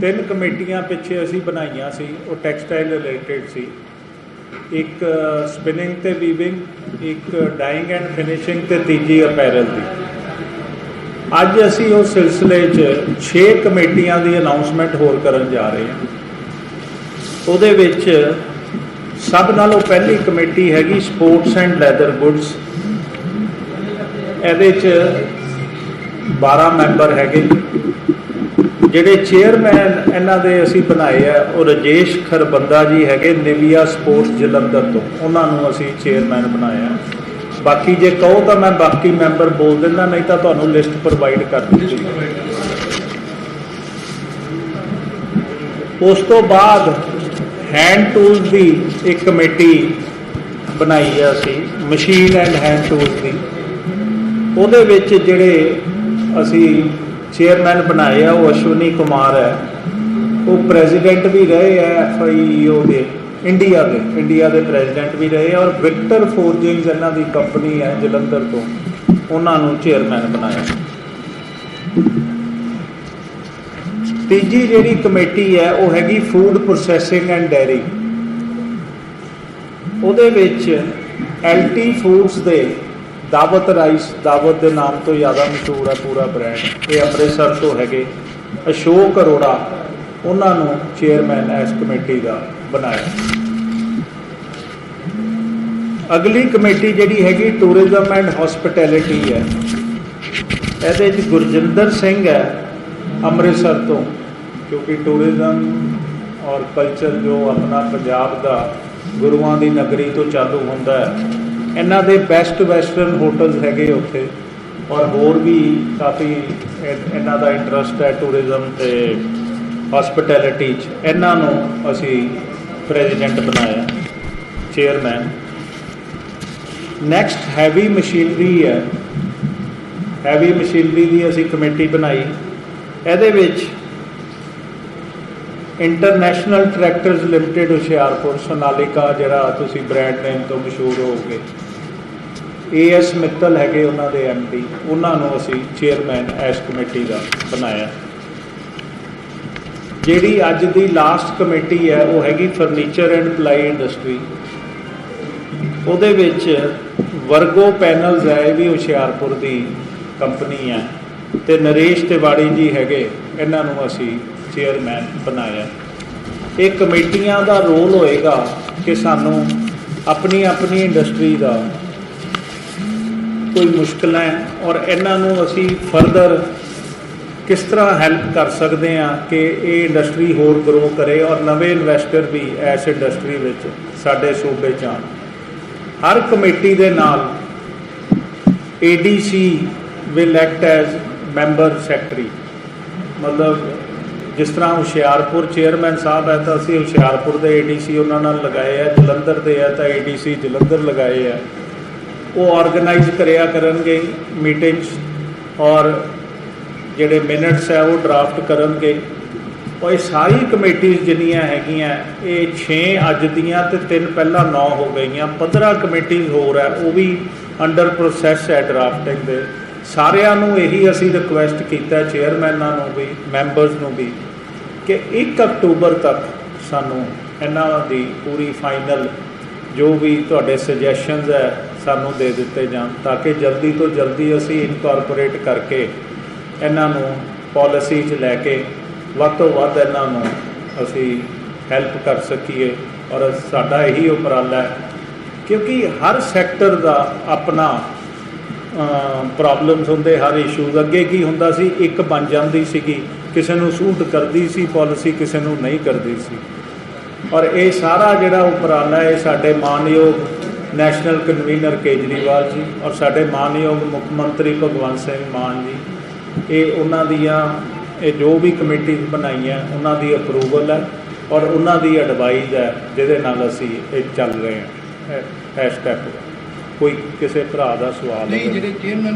ਤਿੰਨ ਕਮੇਟੀਆਂ ਪਿੱਛੇ ਅਸੀਂ ਬਣਾਈਆਂ ਸੀ, ਉਹ ਟੈਕਸਟਾਈਲ ਰਿਲੇਟਡ ਸੀ। ਇੱਕ ਸਪਿਨਿੰਗ ਤੇ ਵੀਵਿੰਗ, ਇੱਕ ਡਾਈਂਗ ਐਂਡ ਫਿਨਿਸ਼ਿੰਗ ਤੇ ਤੀਜੀ ਅਪੈਰਲ ਦੀ। ਅੱਜ ਅਸੀਂ ਉਸ ਸਿਲਸਿਲੇ 'ਚ 6 ਕਮੇਟੀਆਂ ਦੀ ਅਨਾਉਂਸਮੈਂਟ ਹੋਰ ਕਰਨ ਜਾ ਰਹੇ ਹਾਂ। ਉਹਦੇ ਵਿੱਚ ਸਭ ਨਾਲੋਂ ਪਹਿਲੀ ਕਮੇਟੀ ਹੈਗੀ ਸਪੋਰਟਸ ਐਂਡ ਲੈਦਰ ਗੁੱਡਸ। ਇਹਦੇ 'ਚ 12 ਮੈਂਬਰ ਹੈਗੇ। ਜਿਹੜੇ ਚੇਅਰਮੈਨ ਇਹਨਾਂ ਦੇ ਅਸੀਂ ਬਣਾਏ ਆ, ਉਹ ਰਜੇਸ਼ ਖਰਬੰਦਾ ਜੀ ਹੈਗੇ ਨਿਵੀਆ ਸਪੋਰਟਸ ਜਲੰਧਰ ਤੋਂ। ਉਹਨਾਂ ਨੂੰ ਅਸੀਂ ਚੇਅਰਮੈਨ ਬਣਾਇਆ ਬਾਕੀ ਜੇ ਕਹੋ ਤਾਂ ਮੈਂ ਬਾਕੀ ਮੈਂਬਰ ਬੋਲ ਦਿੰਦਾ, ਨਹੀਂ ਤਾਂ ਤੁਹਾਨੂੰ ਲਿਸਟ ਪ੍ਰੋਵਾਈਡ ਕਰ ਦਿੱਤੀ ਉਸ ਤੋਂ ਬਾਅਦ ਹੈਂਡ ਟੂਲਸ ਦੀ ਇੱਕ ਕਮੇਟੀ ਬਣਾਈ ਹੈ ਅਸੀਂ ਮਸ਼ੀਨ ਐਂਡ ਹੈਂਡ ਟੂਲਸ ਦੀ। ਉਹਦੇ ਵਿੱਚ ਜਿਹੜੇ ਅਸੀਂ ਚੇਅਰਮੈਨ ਬਣਾਏ ਆ, ਉਹ ਅਸ਼ਵਨੀ ਕੁਮਾਰ ਹੈ। ਉਹ ਪ੍ਰੈਜ਼ੀਡੈਂਟ ਵੀ ਰਹੇ ਆ ਐਫਆਈਓ ਦੇ ਇੰਡੀਆ ਦੇ ਇੰਡੀਆ ਦੇ ਪ੍ਰੈਜ਼ੀਡੈਂਟ ਵੀ ਰਹੇ ਔਰ ਵਿਕਟਰ ਫੋਰਜਿੰਗਸ ਇਹਨਾਂ ਦੀ ਕੰਪਨੀ ਹੈ ਜਲੰਧਰ ਤੋਂ, ਉਹਨਾਂ ਨੂੰ ਚੇਅਰਮੈਨ ਬਣਾਇਆ। ਤੀਜੀ ਜਿਹੜੀ ਕਮੇਟੀ ਹੈ, ਉਹ ਹੈਗੀ ਫੂਡ ਪ੍ਰੋਸੈਸਿੰਗ ਐਂਡ ਡੈਰੀ ਉਹਦੇ ਵਿੱਚ ਐਲਟੀ ਫੂਡਸ ਦੇ ਦਾਵਤ ਰਾਈਸ, ਦਾਵਤ ਦੇ ਨਾਮ ਤੋਂ ਜ਼ਿਆਦਾ ਮਸ਼ਹੂਰ ਹੈ ਪੂਰਾ ਬ੍ਰਾਂਡ ਇਹ ਅੰਮ੍ਰਿਤਸਰ ਤੋਂ ਹੈਗੇ ਅਸ਼ੋਕ ਅਰੋੜਾ, ਉਹਨਾਂ ਨੂੰ ਚੇਅਰਮੈਨ ਇਸ ਕਮੇਟੀ ਦਾ ਬਣਾਇਆ। ਅਗਲੀ ਕਮੇਟੀ ਜਿਹੜੀ ਹੈਗੀ ਟੂਰਿਜ਼ਮ ਐਂਡ ਹਸਪਿਟੈਲਿਟੀ ਹੈ। ਇਹਦੇ ਵਿੱਚ ਗੁਰਜਿੰਦਰ ਸਿੰਘ ਹੈ ਅੰਮ੍ਰਿਤਸਰ ਤੋਂ, ਕਿਉਂਕਿ ਟੂਰਿਜ਼ਮ ਔਰ ਕਲਚਰ ਜੋ ਆਪਣਾ ਪੰਜਾਬ ਦਾ ਗੁਰੂਆਂ ਦੀ ਨਗਰੀ ਤੋਂ ਚਾਲੂ ਹੁੰਦਾ ਹੈ ਇਹਨਾਂ ਦੇ ਬੈਸਟ ਵੈਸਟਰਨ ਹੋਟਲਸ ਹੈਗੇ ਉੱਥੇ। ਔਰ ਹੋਰ ਵੀ ਕਾਫੀ ਇਹਨਾਂ ਦਾ ਇੰਟਰਸਟ ਹੈ ਟੂਰਿਜ਼ਮ ਤੇ ਹਸਪਿਟੈਲਿਟੀ 'ਚ। ਇਹਨਾਂ ਨੂੰ ਅਸੀਂ ਪ੍ਰੈਜ਼ੀਡੈਂਟ ਬਣਾਇਆ ਚੇਅਰਮੈਨ ਨੈਕਸਟ ਹੈਵੀ ਮਸ਼ੀਨਰੀ ਹੈ। ਹੈਵੀ ਮਸ਼ੀਨਰੀ ਦੀ ਅਸੀਂ ਕਮੇਟੀ ਬਣਾਈ। ਇਹਦੇ ਵਿੱਚ International Tractors Limited Hoshiarpur, Sonalika, ਜਿਹੜਾ ਤੁਸੀਂ ਬ੍ਰਾਂਡ ਨੇਮ ਤੋਂ ਮਸ਼ਹੂਰ ਹੋਗੇ ਏਐਸ ਮਿੱਤਲ ਹੈਗੇ ਉਹਨਾਂ ਦੇ ਐਮਡੀ ਉਹਨਾਂ ਨੂੰ ਅਸੀਂ ਚੇਅਰਮੈਨ ਇਸ ਕਮੇਟੀ ਦਾ ਬਣਾਇਆ। ਜਿਹੜੀ ਅੱਜ ਦੀ ਲਾਸਟ ਕਮੇਟੀ ਹੈ, ਉਹ ਹੈਗੀ ਫਰਨੀਚਰ ਐਂਡ ਪਲਾਈ ਇੰਡਸਟਰੀ ਉਹਦੇ ਵਿੱਚ ਵਰਗੋ ਪੈਨਲਸ ਹੈ, ਇਹ ਵੀ ਹੁਸ਼ਿਆਰਪੁਰ ਦੀ ਕੰਪਨੀ ਹੈ। ਤੇ ਨਰੇਸ਼ ਤਿਵਾੜੀ ਜੀ ਹੈਗੇ, ਇਹਨਾਂ ਨੂੰ ਅਸੀਂ ਚੇਅਰਮੈਨ ਬਣਾਇਆ। ਇਹ ਕਮੇਟੀਆਂ ਦਾ ਰੋਲ ਹੋਏਗਾ ਕਿ ਸਾਨੂੰ ਆਪਣੀ ਆਪਣੀ ਇੰਡਸਟਰੀ ਦਾ ਕੋਈ ਮੁਸ਼ਕਲਾਂ ਹੈ ਔਰ ਇਹਨਾਂ ਨੂੰ ਅਸੀਂ ਫਰਦਰ ਕਿਸ ਤਰ੍ਹਾਂ ਹੈਲਪ ਕਰ ਸਕਦੇ ਹਾਂ ਕਿ ਇਹ ਇੰਡਸਟਰੀ ਹੋਰ ਗਰੋ ਕਰੇ ਔਰ ਨਵੇਂ ਇਨਵੈਸਟਰ ਵੀ ਇਸ ਇੰਡਸਟਰੀ ਵਿੱਚ ਸਾਡੇ ਸੂਬੇ 'ਚ ਆਉਣ। ਹਰ ਕਮੇਟੀ ਦੇ ਨਾਲ ADC will act as member secretary ਮਤਲਬ ਜਿਸ ਤਰ੍ਹਾਂ ਹੁਸ਼ਿਆਰਪੁਰ ਚੇਅਰਮੈਨ ਸਾਹਿਬ ਹੈ ਤਾਂ ਅਸੀਂ ਹੁਸ਼ਿਆਰਪੁਰ ਦੇ ADC ਉਹਨਾਂ ਨਾਲ ਲਗਾਏ ਆ, ਜਲੰਧਰ ਦੇ ਆ ਤਾਂ ADC ਜਲੰਧਰ ਲਗਾਏ ਆ। ਉਹ ਆਰਗੇਨਾਈਜ਼ ਕਰਿਆ ਕਰਨਗੇ ਮੀਟਿੰਗਸ ਔਰ ਜਿਹੜੇ ਮਿਨਟਸ ਹੈ ਉਹ ਡਰਾਫਟ ਕਰਨਗੇ। ਔਰ ਇਹ ਸਾਰੀ ਕਮੇਟੀਆਂ ਜਿੰਨੀਆਂ ਹੈਗੀਆਂ, ਇਹ 6 ਅੱਜ ਦੀਆਂ ਤੇ ਤਿੰਨ ਪਹਿਲਾਂ 9 ਹੋ ਗਈਆਂ। 15 ਕਮੇਟੀਆਂ ਹੋਰ ਹੈ, ਉਹ ਵੀ ਅੰਡਰ ਪ੍ਰੋਸੈਸ ਹੈ ਡਰਾਫਟਿੰਗ ਦੇ। ਸਾਰਿਆਂ ਨੂੰ ਇਹੀ ਅਸੀਂ ਰਿਕੁਐਸਟ ਕੀਤਾ ਚੇਅਰਮੈਨਾਂ ਨੂੰ ਵੀ ਮੈਂਬਰਸ ਨੂੰ ਵੀ, ਕਿ 1 ਅਕਤੂਬਰ ਤੱਕ ਸਾਨੂੰ ਇਹਨਾਂ ਦੀ ਪੂਰੀ ਫਾਈਨਲ ਜੋ ਵੀ ਤੁਹਾਡੇ ਸੁਜੈਸ਼ਨਸ ਹੈ ਸਾਨੂੰ ਦੇ ਦਿੱਤੇ ਜਾਣ ਤਾਂ ਕਿ ਜਲਦੀ ਤੋਂ ਜਲਦੀ ਅਸੀਂ ਇਨਕਾਰਪੋਰੇਟ ਕਰਕੇ ਇਹਨਾਂ ਨੂੰ ਪਾਲਿਸੀ 'ਚ ਲੈ ਕੇ ਵੱਧ ਤੋਂ ਵੱਧ ਇਹਨਾਂ ਨੂੰ ਅਸੀਂ ਹੈਲਪ ਕਰ ਸਕੀਏ। ਔਰ ਸਾਡਾ ਇਹੀ ਉਪਰਾਲਾ ਹੈ ਕਿਉਂਕਿ ਹਰ ਸੈਕਟਰ ਦਾ ਆਪਣਾ ਪ੍ਰੋਬਲਮਸ ਹੁੰਦੇ, ਹਰ ਇਸ਼ੂਜ਼ ਅੱਗੇ ਕੀ ਹੁੰਦਾ ਸੀ? ਇੱਕ ਬਣ ਜਾਂਦੀ ਸੀਗੀ, ਕਿਸੇ ਨੂੰ ਸੂਟ ਕਰਦੀ ਸੀ ਪਾਲਿਸੀ ਕਿਸੇ ਨੂੰ ਨਹੀਂ ਕਰਦੀ ਸੀ। ਔਰ ਇਹ ਸਾਰਾ ਜਿਹੜਾ ਉਪਰਾਲਾ ਹੈ, ਇਹ ਸਾਡੇ ਮਾਨਯੋਗ ਨੈਸ਼ਨਲ ਕਨਵੀਨਰ ਕੇਜਰੀਵਾਲ ਜੀ ਔਰ ਸਾਡੇ ਮਾਨਯੋਗ ਮੁੱਖ ਮੰਤਰੀ ਭਗਵੰਤ ਸਿੰਘ ਮਾਨ ਜੀ। ਇਹ ਉਹਨਾਂ ਦੀਆਂ ਇਹ ਜੋ ਵੀ ਕਮੇਟੀ ਬਣਾਈਆਂ ਉਹਨਾਂ ਦੀ ਅਪਰੂਵਲ ਹੈ ਔਰ ਉਹਨਾਂ ਦੀ ਐਡਵਾਈਜ਼ ਹੈ ਜਿਹਦੇ ਨਾਲ ਅਸੀਂ ਇਹ ਚੱਲ ਰਹੇ ਹਾਂ। ਸਟੈਪ ਕੋਈ ਕਿਸੇ ਭਰਾ ਦਾ ਸਵਾਲ ਨਹੀਂ ਜਿਹੜੇ ਚੇਅਰਮੈਨ